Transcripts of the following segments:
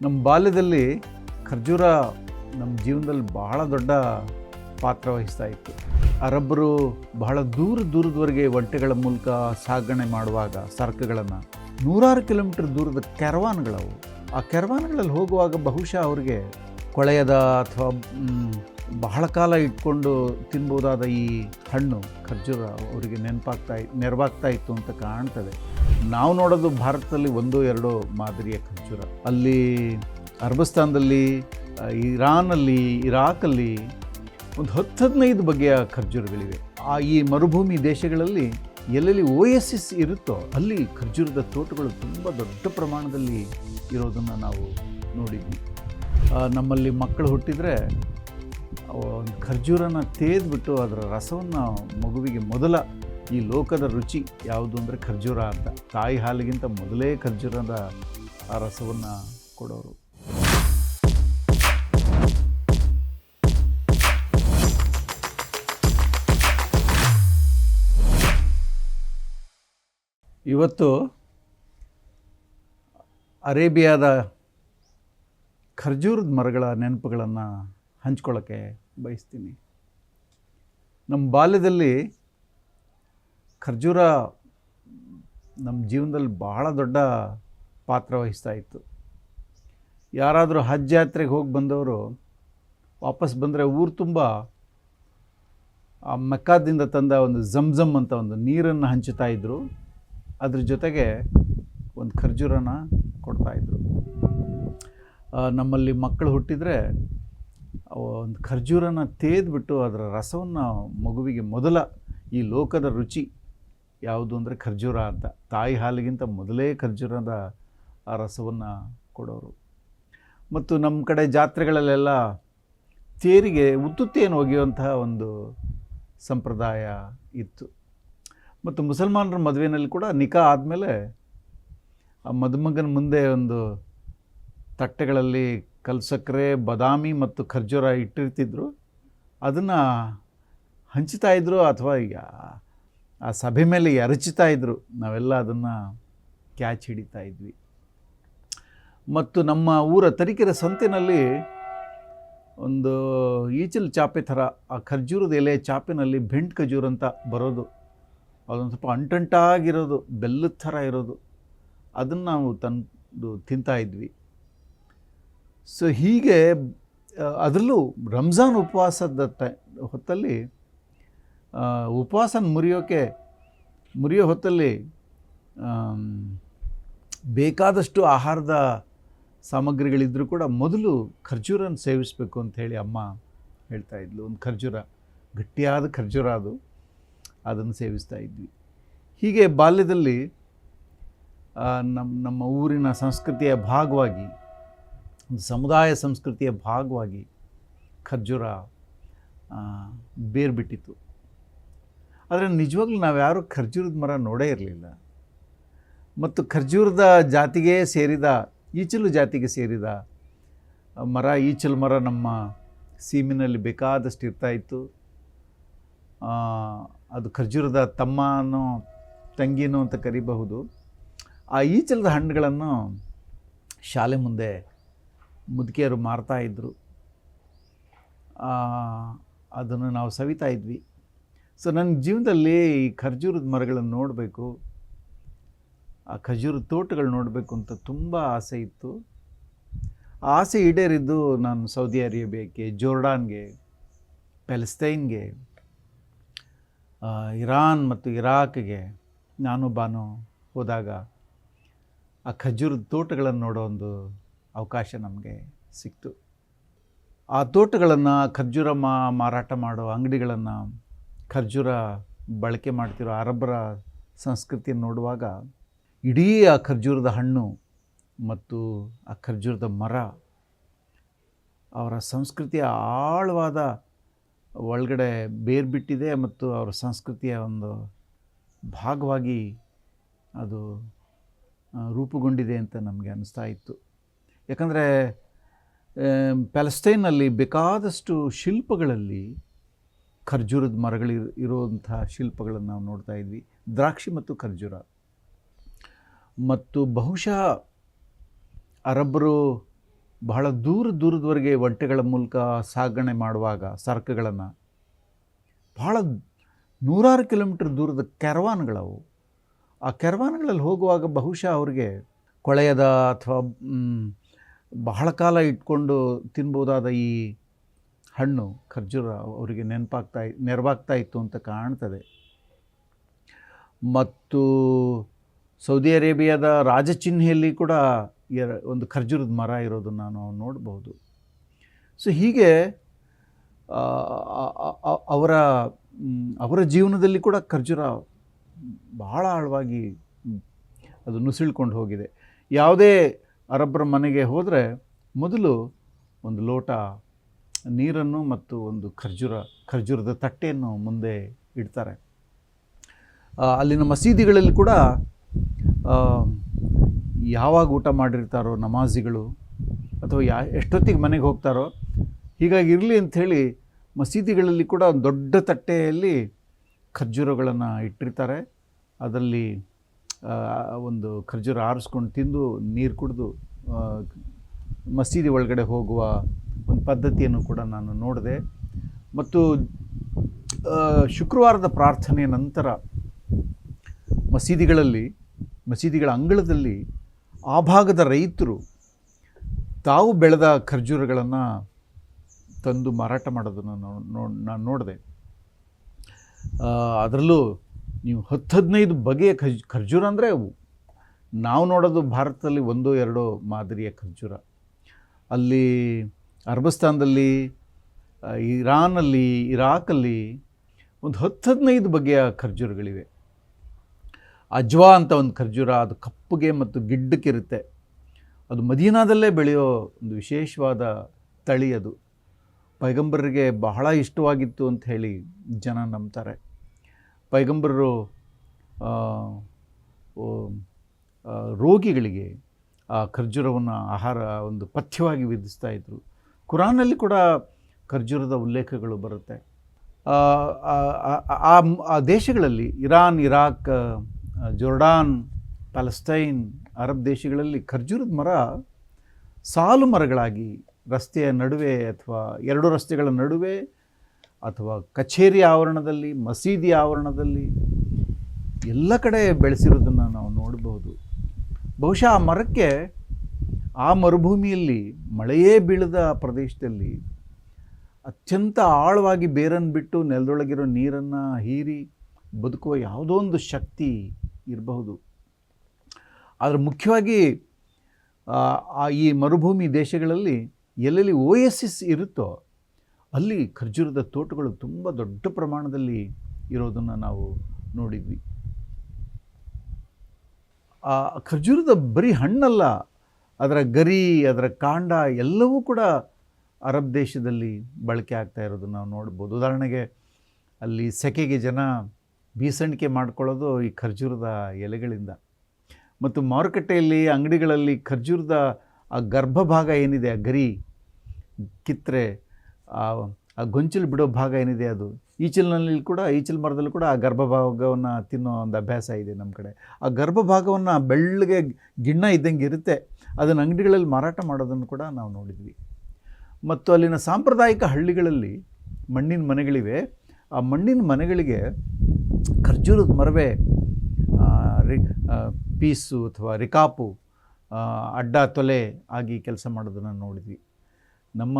ನಮ್ಮ ಬಾಲ್ಯದಲ್ಲಿ ಖರ್ಜೂರ ನಮ್ಮ ಜೀವನದಲ್ಲಿ ಬಹಳ ದೊಡ್ಡ ಪಾತ್ರ ವಹಿಸ್ತಾ ಇತ್ತು. ಅರಬ್ಬರು ಬಹಳ ದೂರ ದೂರದವರೆಗೆ ಒಂಟೆಗಳ ಮೂಲಕ ಸಾಗಣೆ ಮಾಡುವಾಗ ಸರಕುಗಳನ್ನು ನೂರಾರು ಕಿಲೋಮೀಟರ್ ದೂರದ ಕ್ಯಾರವಾನ್ಗಳವು ಆ ಕೆರವಾನ್ಗಳಲ್ಲಿ ಹೋಗುವಾಗ ಬಹುಶಃ ಅವ್ರಿಗೆ ಕೊಳೆಯದ ಅಥವಾ ಬಹಳ ಕಾಲ ಇಟ್ಕೊಂಡು ತಿನ್ಬೋದಾದ ಈ ಹಣ್ಣು ಖರ್ಜೂರ ಅವರಿಗೆ ನೆನಪಾಗ್ತಾ, ನೆರವಾಗ್ತಾ ಇತ್ತು ಅಂತ ಕಾಣ್ತದೆ. ನಾವು ನೋಡೋದು ಭಾರತದಲ್ಲಿ ಒಂದು, ಎರಡು ಮಾದರಿಯ ಖರ್ಜೂರ. ಅಲ್ಲಿ ಅರ್ಬಸ್ತಾನದಲ್ಲಿ ಇರಾನಲ್ಲಿ ಇರಾಕಲ್ಲಿ ಒಂದು ಹತ್ತು ಹದಿನೈದು ಬಗೆಯ ಖರ್ಜೂರಗಳಿವೆ. ಆ, ಈ ಮರುಭೂಮಿ ದೇಶಗಳಲ್ಲಿ ಎಲ್ಲೆಲ್ಲಿ ಓ ಎಸ್ ಎಸ್ ಇರುತ್ತೋ ಅಲ್ಲಿ ಖರ್ಜೂರದ ತೋಟಗಳು ತುಂಬ ದೊಡ್ಡ ಪ್ರಮಾಣದಲ್ಲಿ ಇರೋದನ್ನು ನಾವು ನೋಡಿದ್ವಿ. ನಮ್ಮಲ್ಲಿ ಮಕ್ಕಳು ಹುಟ್ಟಿದರೆ ಖರ್ಜೂರನ ತೇದ್ಬಿಟ್ಟು ಅದರ ರಸವನ್ನು ಮಗುವಿಗೆ ಮೊದಲ ಈ ಲೋಕದ ರುಚಿ ಯಾವುದು ಅಂದರೆ ಖರ್ಜೂರ ಅಂತ. ತಾಯಿ ಹಾಲಿಗಿಂತ ಮೊದಲೇ ಖರ್ಜೂರದ ಆ ರಸವನ್ನು ಕೊಡೋರು. ಇವತ್ತು ಅರೇಬಿಯಾದ ಖರ್ಜೂರದ ಮರಗಳ ನೆನಪುಗಳನ್ನು ಹಂಚ್ಕೊಳ್ಳೋಕ್ಕೆ ಬಯಸ್ತೀನಿ. ನಮ್ಮ ಬಾಲ್ಯದಲ್ಲಿ ಖರ್ಜೂರ ನಮ್ಮ ಜೀವನದಲ್ಲಿ ಬಹಳ ದೊಡ್ಡ ಪಾತ್ರ ವಹಿಸ್ತಾ ಇತ್ತು. ಯಾರಾದರೂ ಹಜ್ ಯಾತ್ರೆಗೆ ಹೋಗಿ ಬಂದವರು ವಾಪಸ್ ಬಂದರೆ ಊರು ತುಂಬ, ಆ ಮೆಕ್ಕಾದಿಂದ ತಂದ ಒಂದು ಝಮ್ಝಮ್ ಅಂತ ಒಂದು ನೀರನ್ನು ಹಂಚುತ್ತಾ ಇದ್ದರು ಅದ್ರ ಜೊತೆಗೆ ಒಂದು ಖರ್ಜೂರನ ಕೊಡ್ತಾಯಿದ್ರು ನಮ್ಮಲ್ಲಿ ಮಕ್ಕಳು ಹುಟ್ಟಿದರೆ ಒಂದು ಖರ್ಜೂರನ ತೇದ್ಬಿಟ್ಟು ಅದರ ರಸವನ್ನು ಮಗುವಿಗೆ ಮೊದಲ ಈ ಲೋಕದ ರುಚಿ. ಯಾವುದು ಅಂದರೆ ಖರ್ಜೂರ ಅಂತ. ತಾಯಿ ಹಾಲಿಗಿಂತ ಮೊದಲೇ ಖರ್ಜೂರದ ಆ ರಸವನ್ನು ಕೊಡೋರು. ಮತ್ತು ನಮ್ಮ ಕಡೆ ಜಾತ್ರೆಗಳಲ್ಲೆಲ್ಲ ತೇರಿಗೆ, ಉತ್ತುತ್ತೇನು ಒಗೆಯುವಂತಹ ಒಂದು ಸಂಪ್ರದಾಯ ಇತ್ತು. ಮತ್ತು ಮುಸಲ್ಮಾನರ ಮದುವೆಯಲ್ಲಿ ಕೂಡ ನಿಕಾ ಆದಮೇಲೆ ಆ ಮದುಮಗನ ಮುಂದೆ ಒಂದು ತಟ್ಟೆಗಳಲ್ಲಿ ಕಲ್ಸಕ್ಕರೆ, ಬದಾಮಿ ಮತ್ತು ಖರ್ಜೂರ ಇಟ್ಟಿರ್ತಿದ್ರು. ಅದನ್ನು ಹಂಚ್ತಾ ಇದ್ರು ಅಥವಾ ಈಗ ಆ ಸಭೆ ಮೇಲೆ ಎರಚುತ್ತಾ ಇದ್ದರು ನಾವೆಲ್ಲ ಅದನ್ನು ಕ್ಯಾಚ್ ಹಿಡಿತಾ ಇದ್ವಿ. ಮತ್ತು ನಮ್ಮ ಊರ ತರೀಕೆರೆ ಸಂತೆನಲ್ಲಿ ಒಂದು ಈಚಲ್ ಚಾಪೆ ಥರ, ಆ ಖರ್ಜೂರದ ಎಲೆ ಚಾಪಿನಲ್ಲಿ ಬೆಂಟ್ ಖಜೂರ್ ಅಂತ ಬರೋದು. ಅದೊಂದು ಸ್ವಲ್ಪ ಅಂಟಂಟಾಗಿರೋದು, ಬೆಲ್ಲದ ಥರ ಇರೋದು. ಅದನ್ನು ನಾವು ತಂದು ತಿಂತಾ ಇದ್ವಿ. ಸೊ ಹೀಗೆ ಅದರಲ್ಲೂ ರಂಜಾನ್ ಉಪವಾಸದ ಟೈ ಹೊತ್ತಲ್ಲಿ ಉಪವಾಸನ ಮುರಿಯೋಕ್ಕೆ ಮುರಿಯೋ ಹೊತ್ತಲ್ಲಿ ಬೇಕಾದಷ್ಟು ಆಹಾರದ ಸಾಮಗ್ರಿಗಳಿದ್ದರೂ ಕೂಡ ಮೊದಲು ಖರ್ಜೂರನ ಸೇವಿಸಬೇಕು ಅಂತ ಹೇಳಿ ಅಮ್ಮ ಹೇಳ್ತಾ ಇದ್ಲು. ಒಂದು ಖರ್ಜೂರ, ಗಟ್ಟಿಯಾದ ಖರ್ಜೂರ ಅದು. ಅದನ್ನು ಸೇವಿಸ್ತಾ ಇದ್ವಿ. ಹೀಗೆ ಬಾಲ್ಯದಲ್ಲಿ ನಮ್ಮ ನಮ್ಮ ಊರಿನ ಸಂಸ್ಕೃತಿಯ ಭಾಗವಾಗಿ ಸಮುದಾಯ ಸಂಸ್ಕೃತಿಯ ಭಾಗವಾಗಿ ಖರ್ಜೂರ ಬೇರ್ಬಿಟ್ಟಿತ್ತು. ಬೇರು ಬಿಟ್ಟಿತ್ತು ಆದರೆ ನಿಜವಾಗ್ಲೂ ನಾವು ಯಾರೂ ಖರ್ಜೂರದ ಮರ ನೋಡೇ ಇರಲಿಲ್ಲ. ಮತ್ತು ಖರ್ಜೂರದ ಜಾತಿಗೆ ಸೇರಿದ ಈಚಲು ಜಾತಿಗೆ ಸೇರಿದ ಮರ ಈಚಲು ಮರ ನಮ್ಮ ಸೀಮಿನಲ್ಲಿ ಬೇಕಾದಷ್ಟು ಇರ್ತಾ ಇತ್ತು. ಆ, ಅದು ಖರ್ಜೂರದ ತಮ್ಮನೋ ತಂಗಿನೋ ಅಂತ ಕರಿಬಹುದು. ಆ ಈಚಲದ ಹಣ್ಣುಗಳನ್ನು ಶಾಲೆ ಮುಂದೆ ಮುದುಕಿಯರು ಮಾರ್ತಾ ಇದ್ದರು ಅದನ್ನು ನಾವು ಸವಿತಾ ಇದ್ವಿ. ಸೊ ನನ್ನ ಜೀವನದಲ್ಲಿ ಈ ಖರ್ಜೂರದ ಮರಗಳನ್ನು ನೋಡಬೇಕು, ಆ ಖರ್ಜೂರದ ತೋಟಗಳು ನೋಡಬೇಕು ಅಂತ ತುಂಬ ಆಸೆ ಇತ್ತು. ಆ ಆಸೆ ಈಡೇರಿದ್ದು ನಾನು ಸೌದಿ ಅರೇಬಿಯಾಕ್ಕೆ, ಜೋರ್ಡಾನ್ಗೆ ಪ್ಯಾಲೆಸ್ತೈನ್ಗೆ ಇರಾನ್ ಮತ್ತು ಇರಾಕ್ಗೆ ನಾನು ಬಾನು ಹೋದಾಗ ಆ ಖಜೂರದ ತೋಟಗಳನ್ನು ನೋಡೋ ಒಂದು ಅವಕಾಶ ನಮಗೆ ಸಿಕ್ತು. ಆ ತೋಟಗಳನ್ನು ಖರ್ಜೂರ ಮಾರಾಟ ಮಾಡೋ ಅಂಗಡಿಗಳನ್ನು ಖರ್ಜೂರ ಬಳಕೆ ಮಾಡ್ತಿರೋ ಅರಬ್ಬರ ಸಂಸ್ಕೃತಿಯನ್ನು ನೋಡುವಾಗ ಇಡೀ ಆ ಖರ್ಜೂರದ ಹಣ್ಣು ಮತ್ತು ಆ ಖರ್ಜೂರದ ಮರ ಅವರ ಸಂಸ್ಕೃತಿಯ ಆಳವಾದ ಒಳಗಡೆ ಬೇರ್ಬಿಟ್ಟಿದೆ ಮತ್ತು ಅವರ ಸಂಸ್ಕೃತಿಯ ಒಂದು ಭಾಗವಾಗಿ ಅದು ರೂಪುಗೊಂಡಿದೆ ಅಂತ ನಮಗೆ ಅನ್ನಿಸ್ತಾ ಇತ್ತು. ಯಾಕಂದರೆ ಪ್ಯಾಲೆಸ್ಟೈನಲ್ಲಿ ಬೇಕಾದಷ್ಟು ಶಿಲ್ಪಗಳಲ್ಲಿ ಖರ್ಜೂರದ ಮರಗಳು ಇರೋವಂಥ ಶಿಲ್ಪಗಳನ್ನು ನಾವು ನೋಡ್ತಾ ಇದ್ವಿ. ದ್ರಾಕ್ಷಿ ಮತ್ತು ಖರ್ಜೂರ. ಮತ್ತು ಬಹುಶಃ ಅರಬ್ಬರು ಬಹಳ ದೂರ ದೂರದವರೆಗೆ ಒಂಟೆಗಳ ಮೂಲಕ ಸಾಗಣೆ ಮಾಡುವಾಗ ಸರಕುಗಳನ್ನು ಬಹಳ ನೂರಾರು ಕಿಲೋಮೀಟರ್ ದೂರದ ಕ್ಯಾರವಾನ್ಗಳವು ಆ ಕ್ಯಾರವಾನ್ಗಳಲ್ಲಿ ಹೋಗುವಾಗ ಬಹುಶಃ ಅವ್ರಿಗೆ ಕೊಳೆಯದ ಅಥವಾ ಬಹಳ ಕಾಲ ಇಟ್ಕೊಂಡು ತಿನ್ಬೋದಾದ ಈ ಹಣ್ಣು ಖರ್ಜೂರ ಅವರಿಗೆ ನೆನಪಾಗ್ತಾ ನೆರವಾಗ್ತಾ ಇತ್ತು ಅಂತ ಕಾಣ್ತದೆ. ಮತ್ತು ಸೌದಿ ಅರೇಬಿಯಾದ ರಾಜಚಿಹ್ನೆಯಲ್ಲಿ ಕೂಡ ಎರ, ಒಂದು ಖರ್ಜೂರದ ಮರ ಇರೋದನ್ನು ನಾವು ನೋಡ್ಬೋದು. ಸೊ ಹೀಗೆ ಅವರ ಅವರ ಜೀವನದಲ್ಲಿ ಕೂಡ ಖರ್ಜೂರ ಬಹಳ ಆಳವಾಗಿ ಅದು ನುಸಿಳ್ಕೊಂಡು ಹೋಗಿದೆ. ಯಾವುದೇ ಅರಬ್ಬರ ಮನೆಗೆ ಹೋದರೆ ಮೊದಲು ಒಂದು ಲೋಟ ನೀರನ್ನು ಮತ್ತು ಒಂದು ಖರ್ಜೂರ, ಖರ್ಜೂರದ ತಟ್ಟೆಯನ್ನು ಮುಂದೆ ಇಡ್ತಾರೆ. ಅಲ್ಲಿನ ಮಸೀದಿಗಳಲ್ಲಿ ಕೂಡ ಯಾವಾಗ ಊಟ ಮಾಡಿರ್ತಾರೋ ನಮಾಜಿಗಳು ಅಥವಾ ಯಾ, ಎಷ್ಟೊತ್ತಿಗೆ ಮನೆಗೆ ಹೋಗ್ತಾರೋ, ಹೀಗಾಗಿ ಇರಲಿ ಅಂಥೇಳಿ ಮಸೀದಿಗಳಲ್ಲಿ ಕೂಡ ಒಂದು ದೊಡ್ಡ ತಟ್ಟೆಯಲ್ಲಿ ಖರ್ಜೂರಗಳನ್ನು ಇಟ್ಟಿರ್ತಾರೆ. ಅದರಲ್ಲಿ ಒಂದು ಖರ್ಜೂರ ಆರಿಸ್ಕೊಂಡು ತಿಂದು ನೀರು ಕುಡಿದು ಮಸೀದಿ ಒಳಗಡೆ ಹೋಗುವ ಒಂದು ಪದ್ಧತಿಯನ್ನು ಕೂಡ ನಾನು ನೋಡಿದೆ. ಮತ್ತು ಶುಕ್ರವಾರದ ಪ್ರಾರ್ಥನೆಯ ನಂತರ ಮಸೀದಿಗಳಲ್ಲಿ, ಮಸೀದಿಗಳ ಅಂಗಳದಲ್ಲಿ ಆ ಭಾಗದ ರೈತರು ತಾವು ಬೆಳೆದ ಖರ್ಜೂರಗಳನ್ನು ತಂದು ಮಾರಾಟ ಮಾಡೋದನ್ನು ನಾನು ನೋಡಿದೆ. ಅದರಲ್ಲೂ ನೀವು ಹತ್ತು ಹದಿನೈದು ಬಗೆಯ ಖರ್ಜೂರ ಅಂದರೆ ನಾವು ನೋಡೋದು ಭಾರತದಲ್ಲಿ ಒಂದೋ ಎರಡೋ ಮಾದರಿಯ ಖರ್ಜೂರ. ಅಲ್ಲಿ ಅರ್ಬಸ್ತಾನದಲ್ಲಿ ಇರಾನಲ್ಲಿ ಇರಾಕಲ್ಲಿ ಒಂದು ಹತ್ತು ಹದಿನೈದು ಬಗೆಯ ಖರ್ಜೂರಗಳಿವೆ. ಅಜ್ವಾ ಅಂತ ಒಂದು ಖರ್ಜೂರ, ಅದು ಕಪ್ಪುಗೆ ಮತ್ತು ಗಿಡ್ಡಕ್ಕಿರುತ್ತೆ ಅದು ಮದೀನಾದಲ್ಲೇ ಬೆಳೆಯೋ ಒಂದು ವಿಶೇಷವಾದ ತಳಿ ಅದು. ಪೈಗಂಬರರಿಗೆ ಬಹಳ ಇಷ್ಟವಾಗಿತ್ತು ಅಂತ ಹೇಳಿ ಜನ ನಂಬ್ತಾರೆ. ಪೈಗಂಬರರು ರೋಗಿಗಳಿಗೆ ಖರ್ಜೂರವನ್ನು ಆಹಾರ ಒಂದು ಪಥ್ಯವಾಗಿ ವಿಧಿಸ್ತಾ ಇದ್ದರು ಕುರಾನಲ್ಲಿ ಕೂಡ ಖರ್ಜೂರದ ಉಲ್ಲೇಖಗಳು ಬರುತ್ತೆ. ಆ, ದೇಶಗಳಲ್ಲಿ Iran Iraq Jordan Palestine Arab ದೇಶಗಳಲ್ಲಿ ಖರ್ಜೂರದ ಮರ ಸಾಲು ಮರಗಳಾಗಿ ರಸ್ತೆಯ ನಡುವೆ ಅಥವಾ ಎರಡು ರಸ್ತೆಗಳ ನಡುವೆ ಅಥವಾ ಕಚೇರಿ ಆವರಣದಲ್ಲಿ ಮಸೀದಿ ಆವರಣದಲ್ಲಿ ಎಲ್ಲ ಕಡೆ ಬೆಳೆಸಿರೋದನ್ನು ನಾವು ಬಹುಶಃ ಆ ಮರಕ್ಕೆ, ಆ ಮರುಭೂಮಿಯಲ್ಲಿ ಮಳೆಯೇ ಬೀಳದ ಪ್ರದೇಶದಲ್ಲಿ ಅತ್ಯಂತ ಆಳವಾಗಿ ಬೇರನ್ನು ಬಿಟ್ಟು ನೆಲದೊಳಗಿರೋ ನೀರನ್ನು ಹೀರಿ ಬದುಕುವ ಯಾವುದೋ ಒಂದು ಶಕ್ತಿ ಇರಬಹುದು. ಆದರೆ ಮುಖ್ಯವಾಗಿ ಈ ಮರುಭೂಮಿ ದೇಶಗಳಲ್ಲಿ ಎಲ್ಲೆಲ್ಲಿ ಓ ಎಸ್ ಎಸ್ ಇರುತ್ತೋ ಅಲ್ಲಿ ಖರ್ಜೂರದ ತೋಟಗಳು ತುಂಬ ದೊಡ್ಡ ಪ್ರಮಾಣದಲ್ಲಿ ಇರೋದನ್ನು ನಾವು ನೋಡಿದ್ವಿ. ಆ ಖರ್ಜೂರದ ಬರೀ ಹಣ್ಣಲ್ಲ, ಅದರ ಗರಿ, ಅದರ ಕಾಂಡ ಎಲ್ಲವೂ ಕೂಡ ಅರಬ್ ದೇಶದಲ್ಲಿ ಬಳಕೆ ಆಗ್ತಾ ಇರೋದನ್ನು ನಾವು ನೋಡ್ಬೋದು. ಉದಾಹರಣೆಗೆ ಅಲ್ಲಿ ಸೆಕೆಗೆ ಜನ ಬೀಸಣಿಕೆ ಮಾಡ್ಕೊಳ್ಳೋದು ಈ ಖರ್ಜೂರದ ಎಲೆಗಳಿಂದ. ಮತ್ತು ಮಾರುಕಟ್ಟೆಯಲ್ಲಿ, ಅಂಗಡಿಗಳಲ್ಲಿ ಖರ್ಜೂರದ ಆ ಗರ್ಭಭಾಗ ಏನಿದೆ, ಆ ಗರಿ ಕಿತ್ತರೆ ಆ ಗೊಂಚಲು ಬಿಡೋ ಭಾಗ ಏನಿದೆ ಅದು? ಈಚಲಿನಲ್ಲಿ ಕೂಡ, ಈಚಲ್ ಮರದಲ್ಲಿ ಕೂಡ ಆ ಗರ್ಭಭಾಗವನ್ನು ತಿನ್ನೋ ಒಂದು ಅಭ್ಯಾಸ ಇದೆ ನಮ್ಮ ಕಡೆ. ಆ ಗರ್ಭಭಾಗವನ್ನು ಬೆಳ್ಳಗೆ ಗಿಣ್ಣ ಇದ್ದಂಗೆ ಇರುತ್ತೆ. ಅದನ್ನು ಅಂಗಡಿಗಳಲ್ಲಿ ಮಾರಾಟ ಮಾಡೋದನ್ನು ಕೂಡ ನಾವು ನೋಡಿದ್ವಿ. ಮತ್ತು ಅಲ್ಲಿನ ಸಾಂಪ್ರದಾಯಿಕ ಹಳ್ಳಿಗಳಲ್ಲಿ ಮಣ್ಣಿನ ಮನೆಗಳಿವೆ. ಆ ಮಣ್ಣಿನ ಮನೆಗಳಿಗೆ ಖರ್ಜೂರದ ಮರವೇ ರಿ ಪೀಸು ಅಥವಾ ರಿಕಾಪು ಅಡ್ಡ ತೊಲೆ ಆಗಿ ಕೆಲಸ ಮಾಡೋದನ್ನು ನೋಡಿದ್ವಿ. ನಮ್ಮ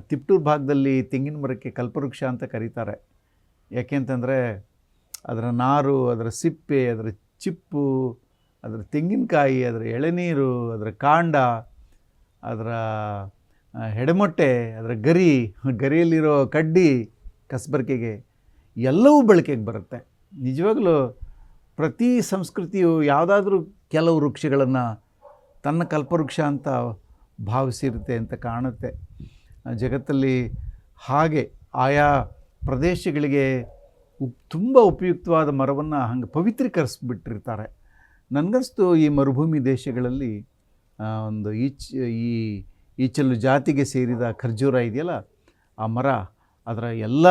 ತಿಪ್ಟೂರು ಭಾಗದಲ್ಲಿ ತೆಂಗಿನ ಮರಕ್ಕೆ ಕಲ್ಪವೃಕ್ಷ ಅಂತ ಕರೀತಾರೆ. ಯಾಕೆಂತಂದರೆ ಅದರ ನಾರು, ಅದರ ಸಿಪ್ಪೆ, ಅದರ ಚಿಪ್ಪು, ಅದರ ತೆಂಗಿನಕಾಯಿ, ಅದರ ಎಳೆನೀರು, ಅದರ ಕಾಂಡ, ಅದರ ಹೆಡಮೊಟ್ಟೆ, ಅದರ ಗರಿ, ಗರಿಯಲ್ಲಿರೋ ಕಡ್ಡಿ ಕಸಬರಿಕೆಗೆ ಎಲ್ಲವೂ ಬಳಕೆಗೆ ಬರುತ್ತೆ. ನಿಜವಾಗಲೂ ಪ್ರತಿ ಸಂಸ್ಕೃತಿಯು ಯಾವುದಾದ್ರೂ ಕೆಲವು ವೃಕ್ಷಗಳನ್ನು ತನ್ನ ಕಲ್ಪವೃಕ್ಷ ಅಂತ ಭಾವಿಸಿರುತ್ತೆ ಅಂತ ಕಾಣುತ್ತೆ. ಜಗತ್ತಲ್ಲಿ ಹಾಗೆ ಆಯಾ ಪ್ರದೇಶಗಳಿಗೆ ಉಪ್ ತುಂಬ ಉಪಯುಕ್ತವಾದ ಮರವನ್ನು ಹಂಗೆ ಪವಿತ್ರೀಕರಿಸ್ಬಿಟ್ಟಿರ್ತಾರೆ. ನನಗನ್ನಿಸ್ತು ಈ ಮರುಭೂಮಿ ದೇಶಗಳಲ್ಲಿ ಒಂದು ಈಚ್, ಈ ಈಚಲು ಜಾತಿಗೆ ಸೇರಿದ ಖರ್ಜೂರ ಇದೆಯಲ್ಲ, ಆ ಮರ ಅದರ ಎಲ್ಲ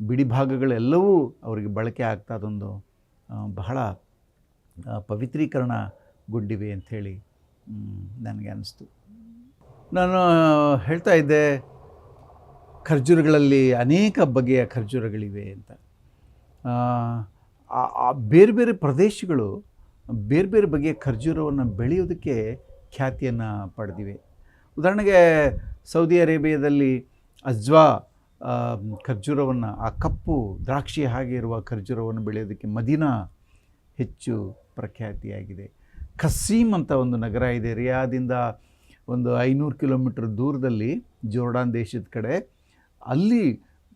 ಬಿಡಿ ಭಾಗಗಳೆಲ್ಲವೂ ಅವರಿಗೆ ಬಳಕೆ ಆಗ್ತಾ ಅದೊಂದು ಬಹಳ ಪವಿತ್ರೀಕರಣಗೊಂಡಿವೆ ಅಂಥೇಳಿ ನನಗೆ ಅನ್ನಿಸ್ತು ನಾನು ಹೇಳ್ತಾ ಇದ್ದೆ, ಖರ್ಜೂರಗಳಲ್ಲಿ ಅನೇಕ ಬಗೆಯ ಖರ್ಜೂರಗಳಿವೆ ಅಂತ. ಬೇರೆ ಬೇರೆ ಪ್ರದೇಶಗಳು ಬೇರೆ ಬೇರೆ ಬಗೆಯ ಖರ್ಜೂರವನ್ನು ಬೆಳೆಯೋದಕ್ಕೆ ಖ್ಯಾತಿಯನ್ನು ಪಡೆದಿವೆ. ಉದಾಹರಣೆಗೆ ಸೌದಿ ಅರೇಬಿಯಾದಲ್ಲಿ ಅಜ್ವಾ ಖರ್ಜೂರವನ್ನು, ಆ ಕಪ್ಪು ದ್ರಾಕ್ಷಿ ಹಾಗೆ ಇರುವ ಖರ್ಜೂರವನ್ನು ಬೆಳೆಯೋದಕ್ಕೆ ಮದೀನಾ ಹೆಚ್ಚು ಪ್ರಖ್ಯಾತಿಯಾಗಿದೆ. ಖಸೀಮ್ ಅಂತ ಒಂದು ನಗರ ಇದೆ, ರಿಯಾದಿಂದ ಒಂದು ಐನೂರು ಕಿಲೋಮೀಟ್ರ್ ದೂರದಲ್ಲಿ ಜೋರ್ಡಾನ್ ದೇಶದ ಕಡೆ, ಅಲ್ಲಿ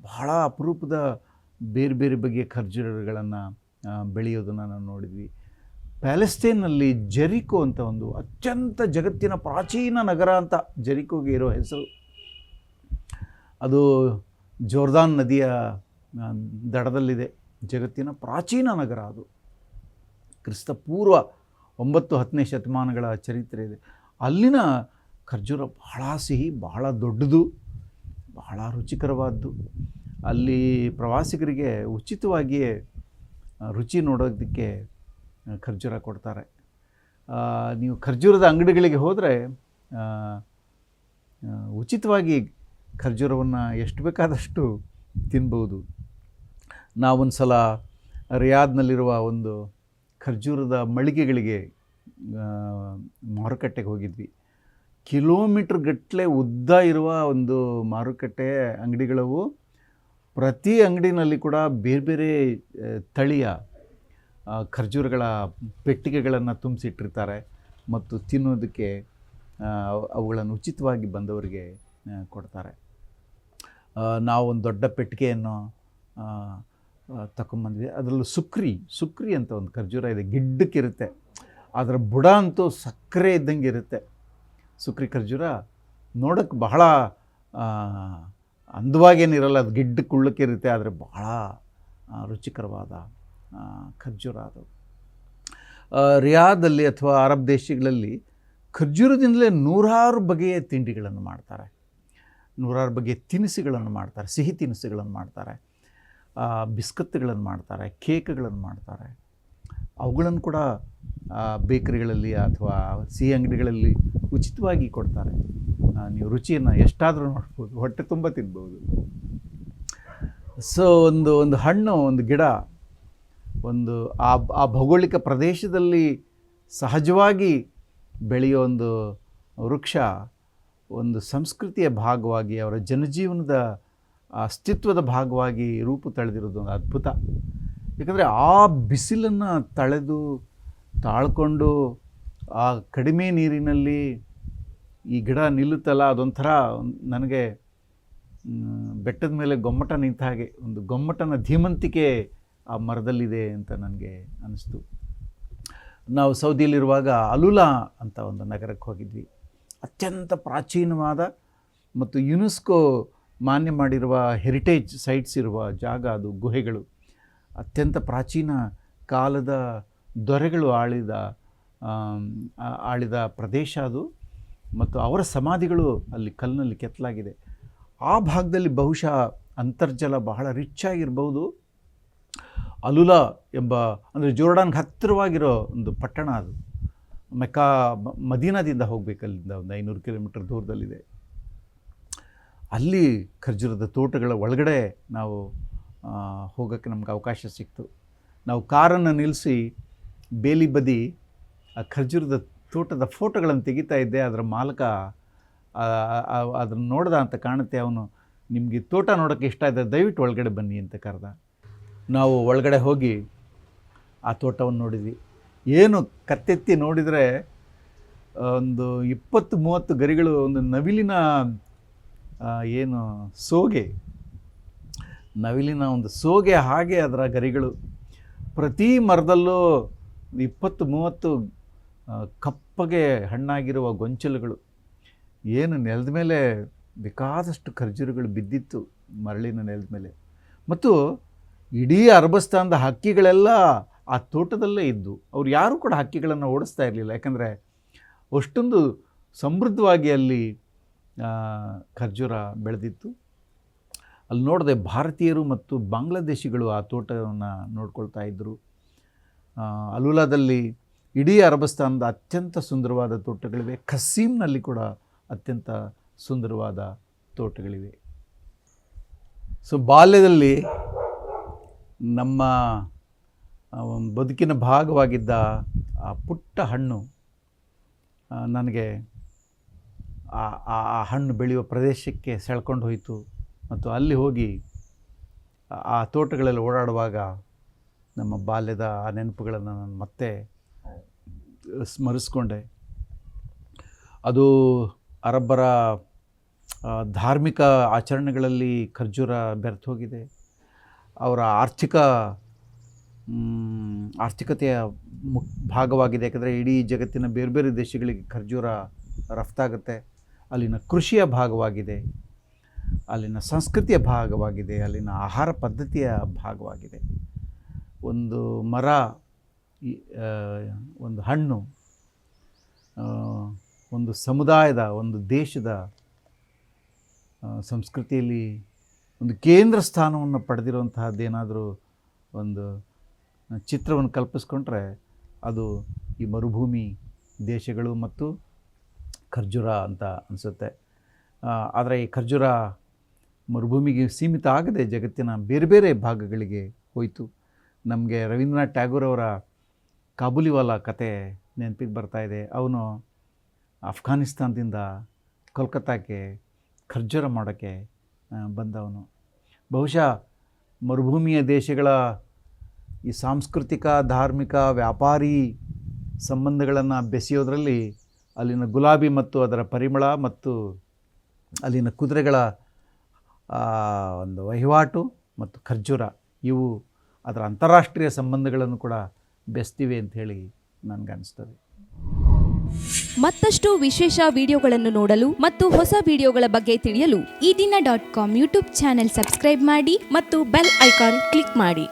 ಬಹಳ ಅಪರೂಪದ ಬೇರೆ ಬೇರೆ ಬಗೆಯ ಖರ್ಜೂರಗಳನ್ನು ಬೆಳೆಯೋದನ್ನು ನಾವು ನೋಡಿದ್ವಿ. ಪ್ಯಾಲೆಸ್ಟೈನಲ್ಲಿ ಜೆರಿಕೋ ಅಂತ ಒಂದು ಅತ್ಯಂತ ಜಗತ್ತಿನ ಪ್ರಾಚೀನ ನಗರ ಅಂತ ಜೆರಿಕೋಗೆ ಇರೋ ಹೆಸರು. ಅದು ಜೋರ್ದಾನ್ ನದಿಯ ದಡದಲ್ಲಿದೆ. ಜಗತ್ತಿನ ಪ್ರಾಚೀನ ನಗರ ಅದು. ಕ್ರಿಸ್ತ ಪೂರ್ವ ಒಂಬತ್ತು ಹತ್ತನೇ ಶತಮಾನಗಳ ಚರಿತ್ರೆ ಇದೆ. ಅಲ್ಲಿನ ಖರ್ಜೂರ ಬಹಳ ಸಿಹಿ, ಬಹಳ ದೊಡ್ಡದು, ಬಹಳ ರುಚಿಕರವಾದ್ದು. ಅಲ್ಲಿ ಪ್ರವಾಸಿಗರಿಗೆ ಉಚಿತವಾಗಿಯೇ ರುಚಿ ನೋಡೋದಕ್ಕೆ ಖರ್ಜೂರ ಕೊಡ್ತಾರೆ. ನೀವು ಖರ್ಜೂರದ ಅಂಗಡಿಗಳಿಗೆ ಹೋದರೆ ಉಚಿತವಾಗಿ ಖರ್ಜೂರವನ್ನು ಎಷ್ಟು ಬೇಕಾದಷ್ಟು ತಿನ್ಬೋದು. ನಾವೊಂದು ಸಲ ರಿಯಾದ್ನಲ್ಲಿರುವ ಒಂದು ಖರ್ಜೂರದ ಮಳಿಗೆಗಳಿಗೆ ಮಾರುಕಟ್ಟೆಗೆ ಹೋಗಿದ್ವಿ. ಕಿಲೋಮೀಟ್ರ್ ಗಟ್ಟಲೆ ಉದ್ದ ಇರುವ ಒಂದು ಮಾರುಕಟ್ಟೆ ಅಂಗಡಿಗಳವು ಪ್ರತಿ ಅಂಗಡಿನಲ್ಲಿ ಕೂಡ ಬೇರೆ ಬೇರೆ ತಳಿಯ ಖರ್ಜೂರಗಳ ಪೆಟ್ಟಿಗೆಗಳನ್ನು ತುಂಬಿಸಿಟ್ಟಿರ್ತಾರೆ ಮತ್ತು ತಿನ್ನೋದಕ್ಕೆ ಅವುಗಳನ್ನು ಉಚಿತವಾಗಿ ಬಂದವರಿಗೆ ಕೊಡ್ತಾರೆ. ನಾವು ಒಂದು ದೊಡ್ಡ ಪೆಟ್ಟಿಗೆಯನ್ನು ತಗೊಂಬಂದ್ವಿ ಅದರಲ್ಲೂ ಸುಕ್ರಿ ಸುಕ್ರಿ ಅಂತ ಒಂದು ಖರ್ಜೂರ ಇದೆ. ಗಿಡ್ಡಕ್ಕಿರುತ್ತೆ. ಅದರ ಬುಡ ಅಂತೂ ಸಕ್ಕರೆ ಇದ್ದಂಗೆ ಇರುತ್ತೆ. ಸುಕ್ರಿ ಖರ್ಜೂರ ನೋಡೋಕ್ಕೆ ಬಹಳ ಅಂದವಾಗೇನಿರಲ್ಲ ಅದು ಗಿಡ್ಡ ಕುಳ್ಳಕ್ಕಿರುತ್ತೆ ಆದರೆ ಬಹಳ ರುಚಿಕರವಾದ ಖರ್ಜೂರ ಅದು. ರಿಯಾದಲ್ಲಿ ಅಥವಾ ಅರಬ್ ದೇಶಗಳಲ್ಲಿ ಖರ್ಜೂರದಿಂದಲೇ ನೂರಾರು ಬಗೆಯ ತಿಂಡಿಗಳನ್ನು ಮಾಡ್ತಾರೆ. ನೂರಾರು ಬಗೆಯ ತಿನಿಸುಗಳನ್ನು ಮಾಡ್ತಾರೆ. ಸಿಹಿ ತಿನಿಸುಗಳನ್ನು ಮಾಡ್ತಾರೆ. ಬಿಸ್ಕತ್ಗಳನ್ನು ಮಾಡ್ತಾರೆ. ಕೇಕ್ಗಳನ್ನು ಮಾಡ್ತಾರೆ. ಅವುಗಳನ್ನು ಕೂಡ ಬೇಕರಿಗಳಲ್ಲಿ ಅಥವಾ ಸಿಹಿ ಅಂಗಡಿಗಳಲ್ಲಿ ಉಚಿತವಾಗಿ ಕೊಡ್ತಾರೆ. ನೀವು ರುಚಿಯನ್ನು ಎಷ್ಟಾದರೂ ನೋಡ್ಬೋದು, ಹೊಟ್ಟೆ ತುಂಬ ತಿನ್ಬೋದು. ಸೊ ಒಂದು ಒಂದು ಹಣ್ಣು, ಒಂದು ಗಿಡ, ಒಂದು ಆ ಆ ಭೌಗೋಳಿಕ ಪ್ರದೇಶದಲ್ಲಿ ಸಹಜವಾಗಿ ಬೆಳೆಯೋ ಒಂದು ವೃಕ್ಷ, ಒಂದು ಸಂಸ್ಕೃತಿಯ ಭಾಗವಾಗಿ, ಅವರ ಜನಜೀವನದ ಅಸ್ತಿತ್ವದ ಭಾಗವಾಗಿ ರೂಪು ತಳೆದಿರೋದು ಒಂದು ಅದ್ಭುತ. ಯಾಕಂದರೆ ಆ ಬಿಸಿಲನ್ನು ತಳೆದು, ತಾಳ್ಕೊಂಡು, ಆ ಕಡಿಮೆ ನೀರಿನಲ್ಲಿ ಈ ಗಿಡ ನಿಲ್ಲುತ್ತಲ್ಲ, ಅದೊಂಥರ ನನಗೆ ಬೆಟ್ಟದ ಮೇಲೆ ಗೊಮ್ಮಟ ನಿಂತ ಹಾಗೆ, ಒಂದು ಗೊಮ್ಮಟನ ಧೀಮಂತಿಕೆ ಆ ಮರದಲ್ಲಿದೆ ಅಂತ ನನಗೆ ಅನ್ನಿಸ್ತು. ನಾವು ಸೌದಿಯಲ್ಲಿರುವಾಗ ಅಲುಲಾ ಅಂತ ಒಂದು ನಗರಕ್ಕೆ ಹೋಗಿದ್ವಿ. ಅತ್ಯಂತ ಪ್ರಾಚೀನವಾದ ಮತ್ತು ಯುನೆಸ್ಕೋ ಮಾನ್ಯ ಮಾಡಿರುವ ಹೆರಿಟೇಜ್ ಸೈಟ್ಸ್ ಇರುವ ಜಾಗ ಅದು, ಗುಹೆಗಳು. ಅತ್ಯಂತ ಪ್ರಾಚೀನ ಕಾಲದ ದೊರೆಗಳು ಆಳಿದ ಆಳಿದ ಪ್ರದೇಶ ಅದು. ಮತ್ತು ಅವರ ಸಮಾಧಿಗಳು ಅಲ್ಲಿ ಕಲ್ಲಿನಲ್ಲಿ ಕೆತ್ತಲಾಗಿದೆ. ಆ ಭಾಗದಲ್ಲಿ ಬಹುಶಃ ಅಂತರ್ಜಲ ಬಹಳ ರಿಚ್ ಆಗಿರ್ಬೋದು ಅಲುಲಾ ಎಂಬ, ಅಂದರೆ ಜೋರ್ಡಾನ್ಗೆ ಹತ್ತಿರವಾಗಿರೋ ಒಂದು ಪಟ್ಟಣ ಅದು. ಮೆಕ್ಕಾ ಮದೀನಾದಿಂದ ಹೋಗಬೇಕು ಅಲ್ಲಿಂದ ಒಂದು ಐನೂರು ಕಿಲೋಮೀಟರ್ ದೂರದಲ್ಲಿದೆ. ಅಲ್ಲಿ ಖರ್ಜೂರದ ತೋಟಗಳ ಒಳಗಡೆ ನಾವು ಹೋಗೋಕ್ಕೆ ನಮ್ಗೆ ಅವಕಾಶ ಸಿಕ್ತು. ನಾವು ಕಾರನ್ನು ನಿಲ್ಲಿಸಿ ಬೇಲಿ ಬದಿ ಆ ಖರ್ಜೂರದ ತೋಟದ ಫೋಟೋಗಳನ್ನು ತೆಗಿತಾ ಇದ್ದೆ. ಅದರ ಮಾಲಕ ಅದನ್ನು ನೋಡ್ದ ಅಂತ ಕಾಣುತ್ತೆ. ಅವನು, ನಿಮಗೆ ತೋಟ ನೋಡೋಕ್ಕೆ ಇಷ್ಟ ಇದೆ ದಯವಿಟ್ಟು ಒಳಗಡೆ ಬನ್ನಿ ಅಂತ ಕರೆದ. ನಾವು ಒಳಗಡೆ ಹೋಗಿ ಆ ತೋಟವನ್ನು ನೋಡಿದ್ವಿ. ಏನು ಕತ್ತೆತ್ತಿ ನೋಡಿದರೆ ಒಂದು ಇಪ್ಪತ್ತು ಮೂವತ್ತು ಗರಿಗಳು, ಒಂದು ನವಿಲಿನ ಏನು ಸೋಗೆ ನವಿಲಿನ ಒಂದು ಸೋಗೆ ಹಾಗೆ ಅದರ ಗರಿಗಳು. ಪ್ರತಿ ಮರದಲ್ಲೂ ಇಪ್ಪತ್ತು, ಮೂವತ್ತು ಕಪ್ಪಗೆ ಹಣ್ಣಾಗಿರುವ ಗೊಂಚಲುಗಳು. ಏನು ನೆಲದ ಮೇಲೆ ಬೇಕಾದಷ್ಟು ಖರ್ಜೂರಗಳು ಬಿದ್ದಿತ್ತು ಮರಳಿನ ನೆಲದ ಮೇಲೆ. ಮತ್ತು ಇಡೀ ಅರಬಸ್ತಾನದ ಹಕ್ಕಿಗಳೆಲ್ಲ ಆ ತೋಟದಲ್ಲೇ ಇದ್ದು, ಅವ್ರು ಯಾರೂ ಕೂಡ ಹಕ್ಕಿಗಳನ್ನು ಓಡಿಸ್ತಾ ಇರಲಿಲ್ಲ. ಯಾಕಂದರೆ ಅಷ್ಟೊಂದು ಸಮೃದ್ಧವಾಗಿ ಅಲ್ಲಿ ಖರ್ಜೂರ ಬೆಳೆದಿತ್ತು. ಅಲ್ಲಿ ನೋಡಿದೆ ಭಾರತೀಯರು ಮತ್ತು ಬಾಂಗ್ಲಾದೇಶಿಗಳು ಆ ತೋಟವನ್ನು ನೋಡ್ಕೊಳ್ತಾ ಇದ್ದರು. ಅಲುಲಾದಲ್ಲಿ ಇಡೀ ಅರಬಸ್ತಾನದ ಅತ್ಯಂತ ಸುಂದರವಾದ ತೋಟಗಳಿವೆ. ಖಸೀಮ್ನಲ್ಲಿ ಕೂಡ ಅತ್ಯಂತ ಸುಂದರವಾದ ತೋಟಗಳಿವೆ. ಸೊ, ಬಾಲ್ಯದಲ್ಲಿ ನಮ್ಮ ಬದುಕಿನ ಭಾಗವಾಗಿದ್ದ ಆ ಪುಟ್ಟ ಹಣ್ಣು ನನಗೆ ಆ ಹಣ್ಣು ಬೆಳೆಯುವ ಪ್ರದೇಶಕ್ಕೆ ಸೆಳ್ಕೊಂಡು ಹೋಯಿತು. ಮತ್ತು ಅಲ್ಲಿ ಹೋಗಿ ಆ- ತೋಟಗಳಲ್ಲಿ ಓಡಾಡುವಾಗ ನಮ್ಮ ಬಾಲ್ಯದ ಆ ನೆನಪುಗಳನ್ನು ನಾನು ಮತ್ತೆ ಸ್ಮರಿಸ್ಕೊಂಡೆ. ಅದು ಅರಬ್ಬರ ಧಾರ್ಮಿಕ ಆಚರಣೆಗಳಲ್ಲಿ ಖರ್ಜೂರ ಬೆರೆತು ಹೋಗಿದೆ. ಅವರ ಆರ್ಥಿಕ ಆರ್ಥಿಕತೆಯ ಮುಖ್ ಭಾಗವಾಗಿದೆ. ಯಾಕಂದರೆ ಇಡೀ ಜಗತ್ತಿನ ಬೇರೆ ಬೇರೆ ದೇಶಗಳಿಗೆ ಖರ್ಜೂರ ರಫ್ತಾಗುತ್ತೆ. ಅಲ್ಲಿನ ಕೃಷಿಯ ಭಾಗವಾಗಿದೆ. ಅಲ್ಲಿನ ಸಂಸ್ಕೃತಿಯ ಭಾಗವಾಗಿದೆ, ಅಲ್ಲಿನ ಆಹಾರ ಪದ್ಧತಿಯ ಭಾಗವಾಗಿದೆ. ಒಂದು ಮರ ಒಂದು ಹಣ್ಣು ಒಂದು ಸಮುದಾಯದ, ಒಂದು ದೇಶದ ಸಂಸ್ಕೃತಿಯಲ್ಲಿ ಒಂದು ಕೇಂದ್ರ ಸ್ಥಾನವನ್ನು ಪಡೆದಿರುವಂತಹದ್ದೇನಾದರೂ ಒಂದು ಚಿತ್ರವನ್ನು ಕಲ್ಪಿಸ್ಕೊಂಡ್ರೆ ಅದು ಈ ಮರುಭೂಮಿ ದೇಶಗಳು ಮತ್ತು ಖರ್ಜೂರ ಅಂತ ಅನಿಸುತ್ತೆ. ಆದರೆ ಈ ಖರ್ಜೂರ ಮರುಭೂಮಿಗೆ ಸೀಮಿತ ಆಗದೆ ಜಗತ್ತಿನ ಬೇರೆ ಬೇರೆ ಭಾಗಗಳಿಗೆ ಹೋಯಿತು. ನಮಗೆ ರವೀಂದ್ರನಾಥ್ ಟ್ಯಾಗೂರ್ ಅವರ ಕಾಬೂಲಿವಾಲ ಕತೆ ನೆನಪಿಗೆ ಬರ್ತಾ ಇದೆ. ಅವನು ಅಫ್ಘಾನಿಸ್ತಾನದಿಂದ ಕೋಲ್ಕತ್ತಾಕ್ಕೆ ಖರ್ಜೂರ ಮಾಡೋಕ್ಕೆ ಬಂದವನು. ಬಹುಶಃ ಮರುಭೂಮಿಯ ದೇಶಗಳ ಈ ಸಾಂಸ್ಕೃತಿಕ, ಧಾರ್ಮಿಕ, ವ್ಯಾಪಾರಿ ಸಂಬಂಧಗಳನ್ನು ಬೆಸೆಯೋದರಲ್ಲಿ ಅಲ್ಲಿನ ಗುಲಾಬಿ ಮತ್ತು ಅದರ ಪರಿಮಳ ಮತ್ತು ಅಲ್ಲಿನ ಕುದುರೆಗಳ ಒಂದು ವಹಿವಾಟು ಮತ್ತು ಖರ್ಜೂರ, ಇವು ಅದರ ಅಂತಾರಾಷ್ಟ್ರೀಯ ಸಂಬಂಧಗಳನ್ನು ಕೂಡ ಬೆಸ್ತಿವೆ ಅಂತ ಹೇಳಿ ನನಗನ್ನಿಸ್ತದೆ ಮತ್ತಷ್ಟು ವಿಶೇಷ ವಿಡಿಯೋಗಳನ್ನು ನೋಡಲು ಮತ್ತು ಹೊಸ ವಿಡಿಯೋಗಳ ಬಗ್ಗೆ ತಿಳಿಯಲು Ee Dina dot com YouTube channel subscribe ಮಾಡಿ ಮತ್ತು ಬೆಲ್ ಐಕಾನ್ ಕ್ಲಿಕ್ ಮಾಡಿ.